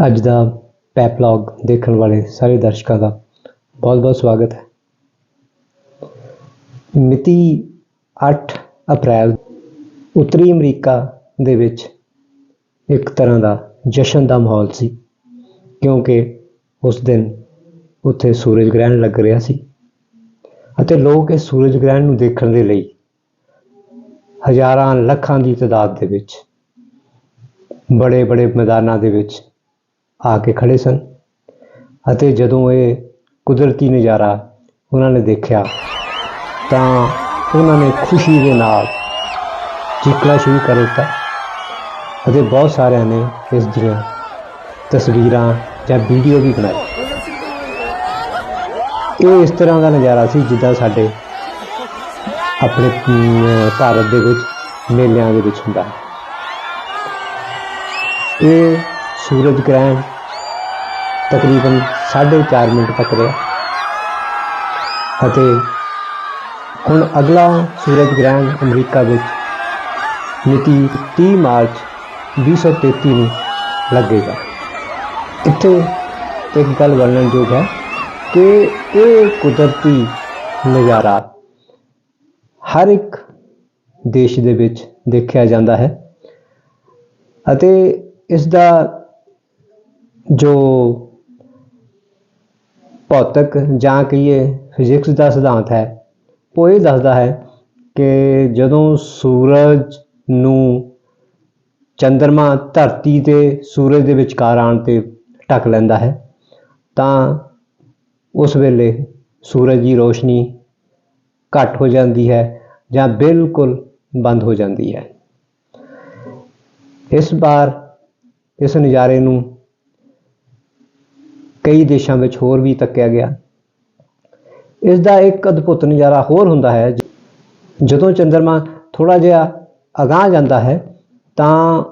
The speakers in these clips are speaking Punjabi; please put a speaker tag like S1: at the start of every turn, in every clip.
S1: ਅੱਜ ਦਾ ਪੈਪਲੌਗ ਦੇਖਣ ਵਾਲੇ ਸਾਰੇ ਦਰਸ਼ਕਾਂ ਦਾ ਬਹੁਤ-ਬਹੁਤ ਸਵਾਗਤ ਹੈ। ਮਿਤੀ 8 ਅਪ੍ਰੈਲ, ਉੱਤਰੀ ਅਮਰੀਕਾ ਦੇ ਵਿੱਚ ਇੱਕ ਤਰ੍ਹਾਂ ਦਾ ਜਸ਼ਨ ਦਾ ਮਾਹੌਲ ਸੀ, ਕਿਉਂਕਿ ਉਸ ਦਿਨ ਉੱਥੇ ਸੂਰਜ ਗ੍ਰਹਿਣ ਲੱਗ ਰਿਹਾ ਸੀ ਅਤੇ ਲੋਕ ਇਸ ਸੂਰਜ ਗ੍ਰਹਿਣ ਨੂੰ ਦੇਖਣ ਦੇ ਲਈ ਹਜ਼ਾਰਾਂ ਲੱਖਾਂ ਦੀ ਤਾਦਾਦ ਦੇ ਵਿੱਚ ਬੜੇ ਬੜੇ ਮੈਦਾਨਾਂ ਦੇ ਵਿੱਚ ਆ ਕੇ ਖੜੇ ਸਨ ਅਤੇ ਜਦੋਂ ਇਹ ਕੁਦਰਤੀ ਨਜ਼ਾਰਾ ਉਹਨਾਂ ਨੇ ਦੇਖਿਆ ਤਾਂ ਉਹਨਾਂ ਨੇ ਖੁਸ਼ੀ ਦੇ ਨਾਲ ਚੀਕਣਾ ਸ਼ੁਰੂ ਕਰ ਦਿੱਤਾ ਅਤੇ ਬਹੁਤ ਸਾਰਿਆਂ ਨੇ ਇਸ ਦੀਆਂ ਤਸਵੀਰਾਂ ਜਾਂ ਵੀਡੀਓ ਵੀ ਬਣਾਈ। ਇਹ ਇਸ ਤਰ੍ਹਾਂ ਦਾ ਨਜ਼ਾਰਾ ਸੀ ਜਿੱਦਾਂ ਸਾਡੇ ਆਪਣੇ ਭਾਰਤ ਦੇ ਵਿੱਚ ਮੇਲਿਆਂ ਦੇ ਵਿੱਚ ਹੁੰਦਾ ਹੈ। ਇਹ ਸੂਰਜ ਗ੍ਰਹਿਣ ਤਕਰੀਬਨ 4.5 ਮਿੰਟ ਤੱਕ ਰਿਹਾ। ਅਤੇ ਹੁਣ ਅਗਲਾ ਸੂਰਜ ਗ੍ਰਹਿਣ ਅਮਰੀਕਾ ਵਿੱਚ ਮਿਤੀ 30 ਮਾਰਚ 2033 ਨੂੰ ਲੱਗੇਗਾ। ਇੱਥੇ ਇੱਕ ਗੱਲ ਵਰਣਨਯੋਗ ਹੈ ਕਿ ਇਹ ਕੁਦਰਤੀ ਨਜ਼ਾਰਾ ਹਰ ਇੱਕ ਦੇਸ਼ ਦੇ ਵਿੱਚ ਦੇਖਿਆ ਜਾਂਦਾ ਹੈ ਅਤੇ ਇਸ ਦਾ ਜੋ ਭੌਤਿਕ ਜਾਂ ਕਹੀਏ ਫਿਜ਼ਿਕਸ ਦਾ ਸਿਧਾਂਤ ਹੈ, ਉਹ ਇਹ ਦੱਸਦਾ ਹੈ ਕਿ ਜਦੋਂ ਸੂਰਜ ਨੂੰ ਚੰਦਰਮਾ ਧਰਤੀ ਤੇ ਸੂਰਜ ਦੇ ਵਿਚਕਾਰ ਆਉਣ ਤੇ ਢੱਕ ਲੈਂਦਾ ਹੈ, ਤਾਂ ਉਸ ਵੇਲੇ ਸੂਰਜ ਦੀ ਰੋਸ਼ਨੀ ਘੱਟ ਹੋ ਜਾਂਦੀ ਹੈ ਜਾਂ ਬਿਲਕੁਲ ਬੰਦ ਹੋ ਜਾਂਦੀ ਹੈ। ਇਸ ਵਾਰ ਇਸ ਨਜ਼ਾਰੇ ਨੂੰ ਕਈ ਦੇਸ਼ਾਂ ਵਿੱਚ ਹੋਰ ਵੀ ਤੱਕਿਆ ਗਿਆ। ਇਸ ਦਾ ਇੱਕ ਅਦਭੁਤ ਨਜ਼ਾਰਾ ਹੋਰ ਹੁੰਦਾ ਹੈ, ਜਦੋਂ ਚੰਦਰਮਾ ਥੋੜਾ ਜਿਹਾ ਅਗਾਂਹ ਜਾਂਦਾ ਹੈ, ਤਾਂ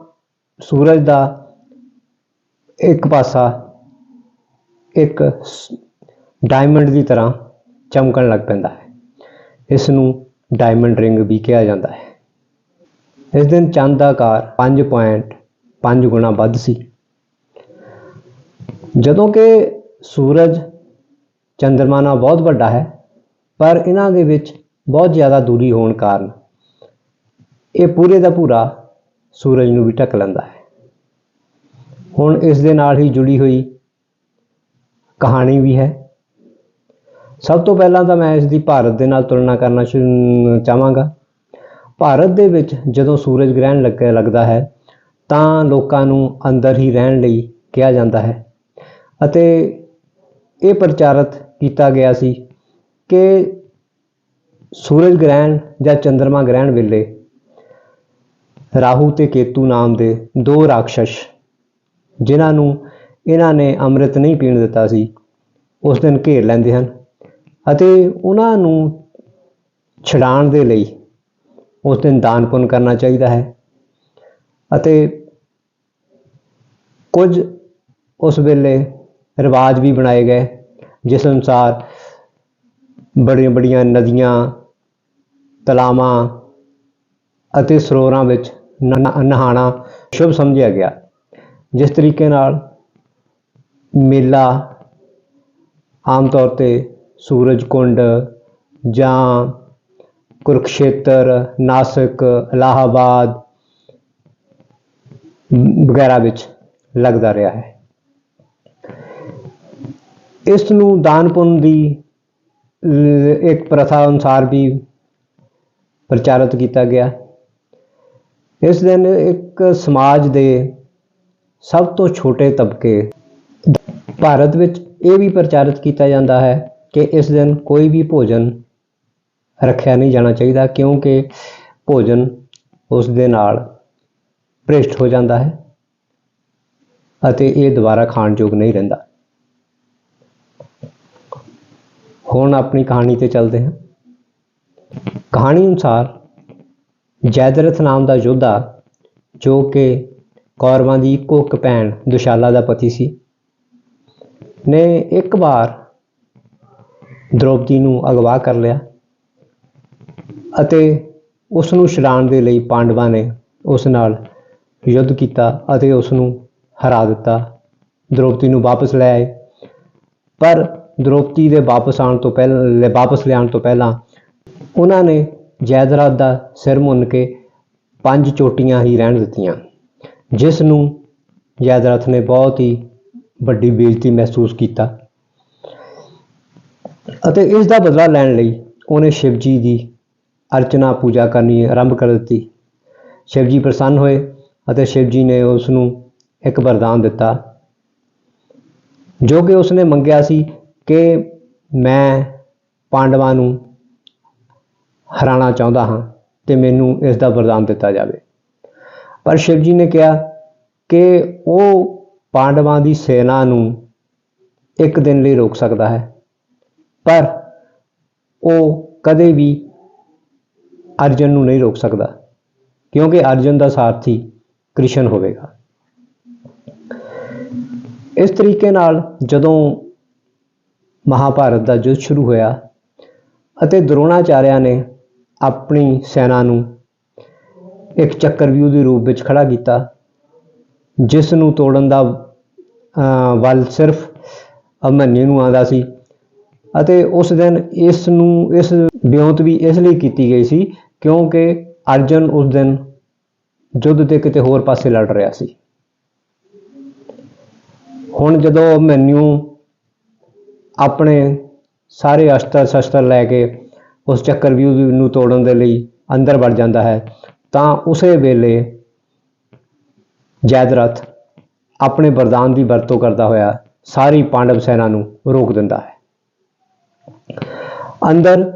S1: ਸੂਰਜ ਦਾ ਇੱਕ ਪਾਸਾ ਇੱਕ ਡਾਇਮੰਡ ਦੀ ਤਰ੍ਹਾਂ ਚਮਕਣ ਲੱਗ ਪੈਂਦਾ ਹੈ। ਇਸ ਨੂੰ ਡਾਇਮੰਡ ਰਿੰਗ ਵੀ ਕਿਹਾ ਜਾਂਦਾ ਹੈ। ਇਸ ਦਿਨ ਚੰਦ ਦਾ ਆਕਾਰ 5.5 ਗੁਣਾ ਵੱਧ ਸੀ। ਜਦੋਂ ਕਿ ਸੂਰਜ ਚੰ드ਰਮਾ ਨਾਲ ਬਹੁਤ ਵੱਡਾ ਹੈ, ਪਰ ਇਹਨਾਂ ਦੇ ਵਿੱਚ ਬਹੁਤ ਜ਼ਿਆਦਾ ਦੂਰੀ ਹੋਣ ਕਾਰਨ ਇਹ ਪੂਰੇ ਦਾ ਪੂਰਾ ਸੂਰਜ ਨੂੰ ਵੀ ਢੱਕ ਲੈਂਦਾ ਹੈ। ਹੁਣ ਇਸ ਦੇ ਨਾਲ ਹੀ ਜੁੜੀ ਹੋਈ ਕਹਾਣੀ ਵੀ ਹੈ। ਸਭ ਤੋਂ ਪਹਿਲਾਂ ਤਾਂ ਮੈਂ ਇਸ ਦੀ ਭਾਰਤ ਦੇ ਨਾਲ ਤੁਲਨਾ ਕਰਨਾ ਸ਼ੁਰੂ ਚਾਹਾਂਗਾ। ਭਾਰਤ ਦੇ ਵਿੱਚ ਜਦੋਂ ਸੂਰਜ ਗ੍ਰਹਿਣ ਲੱਗ, ਲੱਗਦਾ ਹੈ, ਤਾਂ ਲੋਕਾਂ ਨੂੰ ਅੰਦਰ ਹੀ ਰਹਿਣ ਲਈ ਕਿਹਾ ਜਾਂਦਾ ਹੈ। ਅਤੇ ਇਹ ਪ੍ਰਚਾਰਿਤ ਕੀਤਾ ਗਿਆ ਸੀ ਕਿ ਸੂਰਜ ਗ੍ਰਹਿਣ ਜਾਂ ਚੰਦਰਮਾ ਗ੍ਰਹਿਣ ਵੇਲੇ ਰਾਹੂ ਤੇ ਕੇਤੂ ਨਾਮ ਦੇ ਦੋ ਰਾਖਸ਼ ਜਿਨ੍ਹਾਂ ਨੂੰ ਇਹਨਾਂ ਨੇ ਅੰਮ੍ਰਿਤ ਨਹੀਂ ਪੀਣ ਦਿੱਤਾ ਸੀ, ਉਸ ਦਿਨ ਘੇਰ ਲੈਂਦੇ ਹਨ ਅਤੇ ਉਹਨਾਂ ਨੂੰ ਛਡਾਣ ਦੇ ਲਈ ਉਸ ਦਿਨ ਦਾਨ ਪੁੰਨ ਕਰਨਾ ਚਾਹੀਦਾ ਹੈ ਅਤੇ ਕੁਝ ਉਸ ਵੇਲੇ ਰਿਵਾਜ ਵੀ ਬਣਾਏ ਗਏ, ਜਿਸ ਅਨੁਸਾਰ ਬੜੀਆਂ ਬੜੀਆਂ ਨਦੀਆਂ, ਤਲਾਵਾਂ ਅਤੇ ਸਰੋਵਰਾਂ ਵਿੱਚ ਨ- ਨਹਾਣਾ ਸ਼ੁਭ ਸਮਝਿਆ ਗਿਆ। ਜਿਸ ਤਰੀਕੇ ਨਾਲ ਮੇਲਾ ਆਮ ਤੌਰ ਤੇ ਸੂਰਜ ਕੁੰਡ ਜਾਂ ਕੁਰਕਸ਼ੇਤਰ, ਨਾਸਿਕ ਇਲਾਹਾਬਾਦ ਵਗੈਰਾ ਵਿੱਚ ਲੱਗਦਾ ਰਿਹਾ ਹੈ। ਇਸ ਨੂੰ ਦਾਨ ਪੁੰਨ ਦੀ ਇੱਕ ਪ੍ਰਥਾ ਅਨੁਸਾਰ ਵੀ ਪ੍ਰਚਾਰਿਤ ਕੀਤਾ ਗਿਆ। ਇਸ ਦਿਨ ਇੱਕ ਸਮਾਜ ਦੇ ਸਭ ਤੋਂ ਛੋਟੇ ਤਬਕੇ ਭਾਰਤ ਵਿੱਚ ਇਹ ਵੀ ਪ੍ਰਚਾਰਿਤ ਕੀਤਾ ਜਾਂਦਾ ਹੈ ਕਿ ਇਸ ਦਿਨ ਕੋਈ ਵੀ ਭੋਜਨ ਰੱਖਿਆ ਨਹੀਂ ਜਾਣਾ ਚਾਹੀਦਾ, ਕਿਉਂਕਿ ਭੋਜਨ ਉਸ ਦੇ ਨਾਲ ਭ੍ਰਿਸ਼ਟ ਹੋ ਜਾਂਦਾ ਹੈ ਅਤੇ ਇਹ ਦੁਬਾਰਾ ਖਾਣ ਯੋਗ ਨਹੀਂ ਰਹਿੰਦਾ। ਹੁਣ ਆਪਣੀ ਕਹਾਣੀ ਤੇ ਚੱਲਦੇ ਹਾਂ। ਕਹਾਣੀ ਅਨੁਸਾਰ ਜੈਦਰਥ ਨਾਮ ਦਾ ਯੋਧਾ, ਜੋ ਕਿ ਕੌਰਵਾਂ ਦੀ ਇੱਕੋ ਇੱਕ ਭੈਣ ਦੁਸ਼ਾਲਾ ਦਾ ਪਤੀ ਸੀ, ਨੇ ਇੱਕ ਵਾਰ ਦ੍ਰੋਪਦੀ ਨੂੰ ਅਗਵਾ ਕਰ ਲਿਆ ਅਤੇ ਉਸ ਨੂੰ ਛਡਾਉਣ ਦੇ ਲਈ ਪਾਂਡਵਾਂ ਨੇ ਉਸ ਨਾਲ ਯੁੱਧ ਕੀਤਾ ਅਤੇ ਉਸ ਨੂੰ ਹਰਾ ਦਿੱਤਾ। ਦ੍ਰੋਪਦੀ ਨੂੰ ਵਾਪਸ ਲੈ ਆਏ। ਪਰ ਦ੍ਰੋਪਦੀ ਦੇ ਵਾਪਸ ਆਉਣ ਤੋਂ ਪਹਿਲਾਂ ਵਾਪਸ ਲਿਆਉਣ ਤੋਂ ਪਹਿਲਾਂ ਉਹਨਾਂ ਨੇ ਜੈਦਰਾਤ ਦਾ ਸਿਰ ਮੁੰਨ ਕੇ ਪੰਜ ਚੋਟੀਆਂ ਹੀ ਰਹਿਣ ਦਿੱਤੀਆਂ, ਜਿਸ ਨੂੰ ਜੈਦਰਥ ਨੇ ਬਹੁਤ ਹੀ ਵੱਡੀ ਬੇਇੱਜ਼ਤੀ ਮਹਿਸੂਸ ਕੀਤਾ ਅਤੇ ਇਸ ਦਾ ਬਦਲਾ ਲੈਣ ਲਈ ਉਹਨੇ ਸ਼ਿਵਜੀ ਦੀ ਅਰਚਨਾ ਪੂਜਾ ਕਰਨੀ ਆਰੰਭ ਕਰ ਦਿੱਤੀ। ਸ਼ਿਵਜੀ ਪ੍ਰਸੰਨ ਹੋਏ ਅਤੇ ਸ਼ਿਵਜੀ ਨੇ ਉਸ ਨੂੰ ਇੱਕ ਵਰਦਾਨ ਦਿੱਤਾ, ਜੋ ਕਿ ਉਸਨੇ ਮੰਗਿਆ ਸੀ ਕਿ ਮੈਂ ਪਾਂਡਵਾਂ ਨੂੰ ਹਰਾਣਾ ਚਾਹੁੰਦਾ ਹਾਂ ਤੇ ਮੈਨੂੰ ਇਸ ਦਾ ਵਰਦਾਨ ਦਿੱਤਾ ਜਾਵੇ। ਪਰ ਸ਼ਿਵ ਜੀ ਨੇ ਕਿਹਾ ਕਿ ਉਹ ਪਾਂਡਵਾਂ ਦੀ ਸੈਨਾ ਨੂੰ ਇੱਕ ਦਿਨ ਲਈ ਰੋਕ ਸਕਦਾ ਹੈ, ਪਰ ਉਹ ਕਦੇ ਵੀ ਅਰਜਨ ਨੂੰ ਨਹੀਂ ਰੋਕ ਸਕਦਾ, ਕਿਉਂਕਿ ਅਰਜਨ ਦਾ ਸਾਰਥੀ ਕ੍ਰਿਸ਼ਨ ਹੋਵੇਗਾ। ਇਸ ਤਰੀਕੇ ਨਾਲ ਜਦੋਂ ਮਹਾਭਾਰਤ ਦਾ ਯੁੱਧ ਸ਼ੁਰੂ ਹੋਇਆ ਅਤੇ ਦ੍ਰੋਣਾਚਾਰਿਆ ਨੇ ਆਪਣੀ ਸੈਨਾ ਨੂੰ ਇੱਕ ਚੱਕਰਵਿਊਹ ਦੇ ਰੂਪ ਵਿੱਚ ਖੜਾ ਕੀਤਾ, ਜਿਸ ਨੂੰ ਤੋੜਨ ਦਾ ਵੱਲ ਸਿਰਫ ਅਭਿਮਨਯੂ ਨੂੰ ਆਉਂਦਾ ਸੀ ਅਤੇ ਉਸ ਦਿਨ ਇਸ ਨੂੰ, ਇਸ ਵਿਉਂਤ ਵੀ ਇਸ ਲਈ ਕੀਤੀ ਗਈ ਸੀ ਕਿਉਂਕਿ ਅਰਜਨ ਉਸ ਦਿਨ ਯੁੱਧ ਦੇ ਕਿਤੇ ਹੋਰ ਪਾਸੇ ਲੜ ਰਿਹਾ ਸੀ। ਹੁਣ ਜਦੋਂ ਅਭਿਮਨਯੂ ਆਪਣੇ ਸਾਰੇ ਅਸਤਰ ਸ਼ਸਤਰ ਲੈ ਕੇ ਉਸ ਚੱਕਰਵਿਊਹ ਨੂੰ ਤੋੜਨ ਦੇ ਲਈ ਅੰਦਰ ਵੜ ਜਾਂਦਾ ਹੈ, ਤਾਂ ਉਸੇ ਵੇਲੇ ਜੈਦਰਥ ਆਪਣੇ ਵਰਦਾਨ ਦੀ ਵਰਤੋਂ ਕਰਦਾ ਹੋਇਆ ਸਾਰੀ ਪਾਂਡਵ ਸੈਨਾ ਨੂੰ ਰੋਕ ਦਿੰਦਾ ਹੈ। ਅੰਦਰ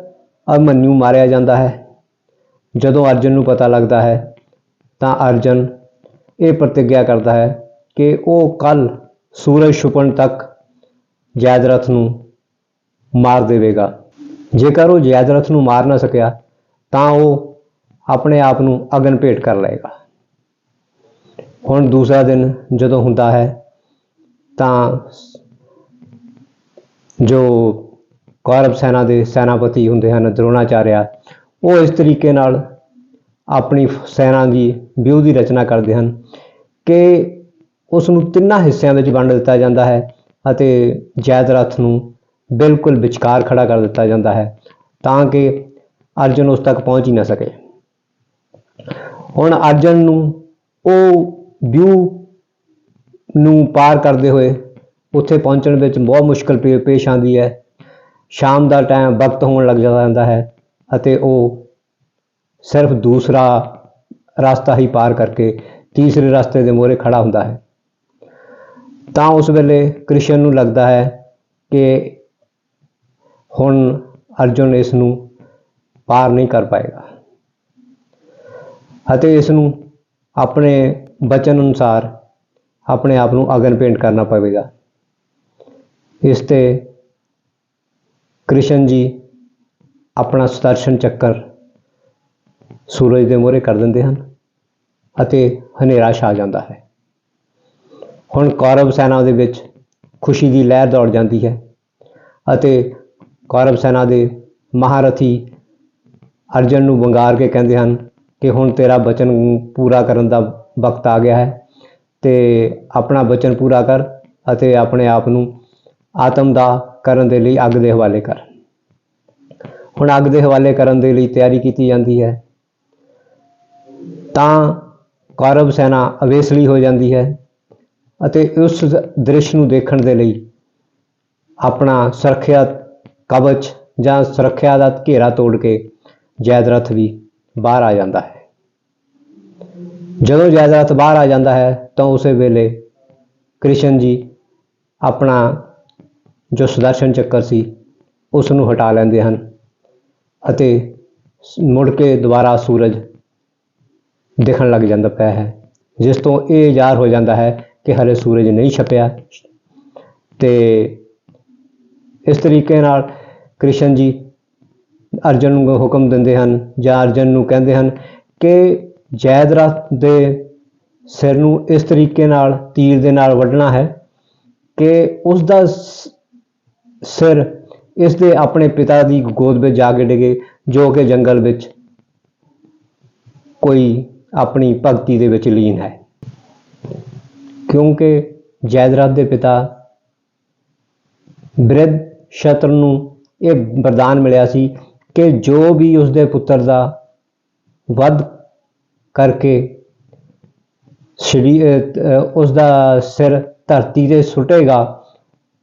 S1: ਅਮਨੂ ਮਾਰਿਆ ਜਾਂਦਾ ਹੈ। ਜਦੋਂ ਅਰਜਨ ਨੂੰ ਪਤਾ ਲੱਗਦਾ ਹੈ, ਤਾਂ ਅਰਜਨ ਇਹ ਪ੍ਰਤੀਗਿਆ ਕਰਦਾ ਹੈ ਕਿ ਉਹ ਕੱਲ ਸੂਰਜ ਛੁਪਣ ਤੱਕ ਜੈਦਰਥ ਨੂੰ ਮਾਰ ਦੇਵੇਗਾ। ਜੇਕਰ ਉਹ ਜੈਦਰਥ ਨੂੰ ਮਾਰ ਨਾ ਸਕਿਆ, ਤਾਂ ਉਹ ਆਪਣੇ ਆਪ ਨੂੰ ਅਗਨ ਭੇਟ ਕਰ ਲਏਗਾ। ਹੁਣ ਦੂਸਰਾ ਦਿਨ ਜਦੋਂ ਹੁੰਦਾ ਹੈ, ਤਾਂ ਜੋ ਕੌਰਵ ਸੈਨਾ ਦੇ ਸੈਨਾਪਤੀ ਹੁੰਦੇ ਹਨ ਦ੍ਰੋਣਾਚਾਰਿਆ ਉਹ ਇਸ ਤਰੀਕੇ ਨਾਲ ਆਪਣੀ ਸੈਨਾ ਦੀ ਵਿਊਹ ਦੀ ਰਚਨਾ ਕਰਦੇ ਹਨ ਕਿ ਉਸ ਨੂੰ ਤਿੰਨਾਂ ਹਿੱਸਿਆਂ ਵਿੱਚ ਵੰਡ ਦਿੱਤਾ ਜਾਂਦਾ ਹੈ। ਅਤੇ ਜੈਦ ਜੈਦਰਥ ਨੂੰ ਬਿਲਕੁਲ ਵਿਚਕਾਰ ਖੜਾ ਕਰ ਦਿੱਤਾ ਜਾਂਦਾ ਹੈ ਤਾਂ ਕਿ ਅਰਜਨ ਉਸ ਤੱਕ ਪਹੁੰਚ ਹੀ ਨਾ ਸਕੇ। ਹੁਣ ਅਰਜਨ ਨੂੰ ਉਹ ਵਿਊ ਨੂੰ ਪਾਰ ਕਰਦੇ ਹੋਏ ਉੱਥੇ ਪਹੁੰਚਣ ਵਿੱਚ ਬਹੁਤ ਮੁਸ਼ਕਲ ਪੇ- ਪੇਸ਼ ਆਉਂਦੀ ਹੈ। ਸ਼ਾਮ ਦਾ ਟਾਈਮ ਵਕਤ ਹੋਣ ਲੱਗ ਜਾਂਦਾ ਹੈ ਅਤੇ ਉਹ ਸਿਰਫ ਦੂਸਰਾ ਰਸਤਾ ਹੀ ਪਾਰ ਕਰਕੇ ਤੀਸਰੇ ਰਸਤੇ ਦੇ ਮੋਹਰੇ ਖੜਾ ਹੁੰਦਾ ਹੈ। ਤਾਂ ਉਸ ਵੇਲੇ ਕ੍ਰਿਸ਼ਨ ਨੂੰ ਲੱਗਦਾ ਹੈ ਕਿ ਹੁਣ ਅਰਜੁਨ ਇਸ ਨੂੰ ਪਾਰ ਨਹੀਂ ਕਰ ਪਾਏਗਾ। ਅਤੇ ਇਸ ਨੂੰ ਆਪਣੇ ਬਚਨ ਅਨੁਸਾਰ ਆਪਣੇ ਆਪ ਨੂੰ ਅਗਨ ਭੇਂਟ ਕਰਨਾ ਪਵੇਗਾ। ਇਸ ਤੇ ਕ੍ਰਿਸ਼ਨ ਜੀ ਆਪਣਾ ਸੁਦਰਸ਼ਨ ਚੱਕਰ ਸੂਰਜ ਦੇ ਮੂਹਰੇ ਕਰ ਦਿੰਦੇ ਹਨ ਅਤੇ ਹਨੇਰਾ ਛਾ ਜਾਂਦਾ ਹੈ। ਹੁਣ ਕੌਰਵ ਸੈਨਾ ਦੇ ਵਿੱਚ ਖੁਸ਼ੀ ਦੀ ਲਹਿਰ ਦੌੜ ਜਾਂਦੀ ਹੈ ਅਤੇ ਕੌਰਵ ਸੈਨਾ ਦੇ ਮਹਾਰਥੀ ਅਰਜਨ ਨੂੰ ਵੰਗਾਰ ਕੇ ਕਹਿੰਦੇ ਹਨ ਕਿ ਹੁਣ ਤੇਰਾ ਬਚਨ ਪੂਰਾ ਕਰਨ ਦਾ ਵਕਤ ਆ ਗਿਆ ਹੈ ਤੇ ਆਪਣਾ ਬਚਨ ਪੂਰਾ ਕਰ ਅਤੇ ਆਪਣੇ ਆਪ ਨੂੰ ਆਤਮ ਦਾ ਕਰਨ ਦੇ ਲਈ ਅੱਗ ਦੇ ਹਵਾਲੇ ਕਰ। ਹੁਣ ਅੱਗ ਦੇ ਹਵਾਲੇ ਕਰਨ ਦੇ ਲਈ ਤਿਆਰੀ ਕੀਤੀ ਜਾਂਦੀ ਹੈ ਤਾਂ ਕੌਰਵ ਸੈਨਾ ਅਵੇਸਲੀ ਹੋ ਜਾਂਦੀ ਹੈ ਅਤੇ ਉਸ ਦ੍ਰਿਸ਼ ਨੂੰ ਦੇਖਣ ਦੇ ਲਈ ਆਪਣਾ ਸੁਰੱਖਿਆ ਕਵਚ ਜਾਂ ਸੁਰੱਖਿਆ ਦਾ ਘੇਰਾ ਤੋੜ ਕੇ ਜੈਦਰਥ ਵੀ ਬਾਹਰ ਆ ਜਾਂਦਾ ਹੈ। ਜਦੋਂ ਜੈਦਰਥ ਬਾਹਰ ਆ ਜਾਂਦਾ ਹੈ, ਤਾਂ ਉਸੇ ਵੇਲੇ ਕ੍ਰਿਸ਼ਨ ਜੀ ਆਪਣਾ ਜੋ ਸੁਦਰਸ਼ਨ ਚੱਕਰ ਸੀ, ਉਸ ਨੂੰ ਹਟਾ ਲੈਂਦੇ ਹਨ ਅਤੇ ਮੁੜ ਕੇ ਦੁਬਾਰਾ ਸੂਰਜ ਦਿਖਣ ਲੱਗ ਜਾਂਦਾ ਪਿਆ ਹੈ, ਜਿਸ ਤੋਂ ਇਹ ਜ਼ਾਹਰ ਹੋ ਜਾਂਦਾ ਹੈ ਕਿ ਹਲੇ ਸੂਰਜ ਨਹੀਂ ਛਪਿਆ। ਤੇ ਇਸ ਤਰੀਕੇ ਨਾਲ ਕ੍ਰਿਸ਼ਨ ਜੀ ਅਰਜਨ ਨੂੰ ਹੁਕਮ ਦਿੰਦੇ ਹਨ, ਜਾਂ ਅਰਜਨ ਨੂੰ ਕਹਿੰਦੇ ਹਨ ਕਿ ਜੈਦਰਥ ਦੇ ਸਿਰ ਨੂੰ ਇਸ ਤਰੀਕੇ ਨਾਲ ਤੀਰ ਦੇ ਨਾਲ ਵੱਢਣਾ ਹੈ ਕਿ ਉਸ ਦਾ ਸਿਰ ਇਸ ਦੇ ਆਪਣੇ ਪਿਤਾ ਦੀ ਗੋਦ ਵਿੱਚ ਜਾ ਕੇ ਡਿਗੇ, ਜੋ ਕਿ ਜੰਗਲ ਵਿੱਚ ਕੋਈ ਆਪਣੀ ਭਗਤੀ ਦੇ ਵਿੱਚ ਲੀਨ ਹੈ। ਕਿਉਂਕਿ ਜੈਦਰਥ ਦੇ ਪਿਤਾ ਬ੍ਰਿਧ ਸ਼ਤਰ ਨੂੰ ਇਹ ਵਰਦਾਨ ਮਿਲਿਆ ਸੀ ਕਿ ਜੋ ਵੀ ਉਸਦੇ ਪੁੱਤਰ ਦਾ ਵੱਧ ਕਰਕੇ ਸ਼੍ਰੀ ਉਸ ਦਾ ਸਿਰ ਧਰਤੀ ਤੇ ਸੁੱਟੇਗਾ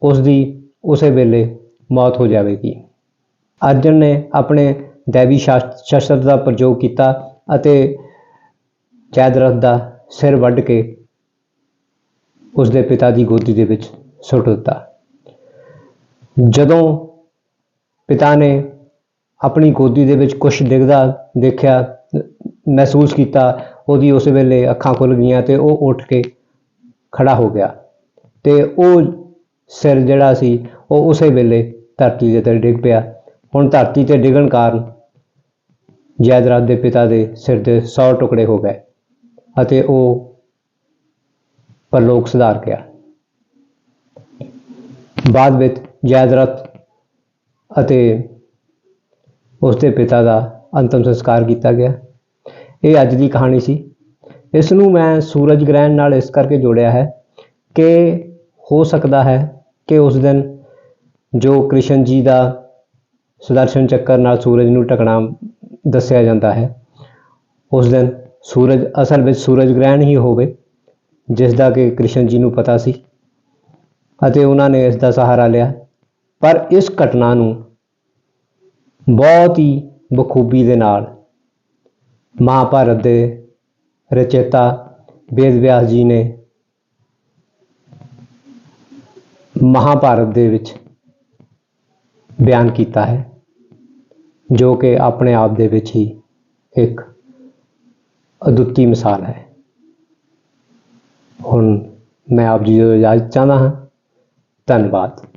S1: ਉਸ ਦੀ ਉਸੇ ਵੇਲੇ ਮੌਤ ਹੋ ਜਾਵੇਗੀ। ਅਰਜਨ ਨੇ ਆਪਣੇ ਦੇਵੀ ਸ਼ਾਸ- ਸ਼ਸਤਰ ਦਾ ਪ੍ਰਯੋਗ ਕੀਤਾ ਅਤੇ ਜੈਦਰਥ ਦਾ ਸਿਰ ਵੱਢ ਕੇ ਉਸ ਦੇ ਪਿਤਾ ਦੀ ਗੋਦੀ ਦੇ ਵਿੱਚ ਸੁੱਟ ਦਿੱਤਾ। ਜਦੋਂ ਪਿਤਾ ਨੇ ਆਪਣੀ ਗੋਦੀ ਦੇ ਵਿੱਚ ਕੁਝ ਡਿੱਗਦਾ ਦੇਖਿਆ, ਮਹਿਸੂਸ ਕੀਤਾ, ਉਹਦੀ ਉਸ ਵੇਲੇ ਅੱਖਾਂ ਖੁੱਲ ਗਈਆਂ ਤੇ ਉਹ ਉੱਠ ਕੇ ਖੜਾ ਹੋ ਗਿਆ ਤੇ ਉਹ ਸਿਰ ਜਿਹੜਾ ਸੀ, ਉਹ ਉਸੇ ਵੇਲੇ ਧਰਤੀ ਦੇ ਤੇ ਡਿੱਗ ਪਿਆ। ਹੁਣ ਧਰਤੀ ਤੇ ਡਿੱਗਣ ਕਾਰਨ ਜੈਦਰਾਜ ਦੇ ਪਿਤਾ ਦੇ ਸਿਰ ਦੇ 100 ਟੁਕੜੇ ਹੋ ਗਏ ਅਤੇ ਉਹ ਪਰ ਲੋਕ ਸੁਧਾਰ ਗਿਆ ਬਾਅਦ ਵਿੱਚ ਜੈਦਰਥ ਅਤੇ ਉਸ ਦੇ ਪਿਤਾ ਦਾ ਅੰਤਮ ਸੰਸਕਾਰ ਕੀਤਾ ਗਿਆ। ਇਹ ਅੱਜ ਦੀ ਕਹਾਣੀ ਸੀ। ਇਸ ਨੂੰ ਮੈਂ ਸੂਰਜ ਗ੍ਰਹਿਣ ਨਾਲ ਇਸ ਕਰਕੇ ਜੋੜਿਆ ਹੈ ਕਿ ਹੋ ਸਕਦਾ ਹੈ ਕਿ ਉਸ ਦਿਨ ਜੋ ਕ੍ਰਿਸ਼ਨ ਜੀ ਦਾ ਸੁਦਰਸ਼ਨ ਚੱਕਰ ਨਾਲ ਸੂਰਜ ਨੂੰ ਢਕਣਾ ਦੱਸਿਆ ਜਾਂਦਾ ਹੈ, ਉਸ ਦਿਨ ਸੂਰਜ ਅਸਲ ਵਿੱਚ ਸੂਰਜ ਗ੍ਰਹਿਣ ਹੀ ਹੋਵੇ। ਜਿਸ ਦਾ ਕਿ ਕ੍ਰਿਸ਼ਨ ਜੀ ਨੂੰ ਪਤਾ ਸੀ ਅਤੇ ਉਹਨਾਂ ਨੇ ਇਸ ਦਾ ਸਹਾਰਾ ਲਿਆ। ਪਰ ਇਸ ਘਟਨਾ ਨੂੰ ਬਹੁਤ ਹੀ ਬਖੂਬੀ ਦੇ ਨਾਲ ਮਹਾਭਾਰਤ ਦੇ ਰਚੇਤਾ ਵੇਦ ਵਿਆਸ ਜੀ ਨੇ ਮਹਾਭਾਰਤ ਦੇ ਵਿੱਚ ਬਿਆਨ ਕੀਤਾ ਹੈ, ਜੋ ਕਿ ਆਪਣੇ ਆਪ ਦੇ ਵਿੱਚ ਹੀ ਇੱਕ ਅਦੁੱਤੀ ਮਿਸਾਲ ਹੈ। ਹੁਣ ਮੈਂ ਆਪ ਜੀ ਤੋਂ ਇਜਾਜ਼ਤ ਚਾਹੁੰਦਾ ਹਾਂ। ਧੰਨਵਾਦ।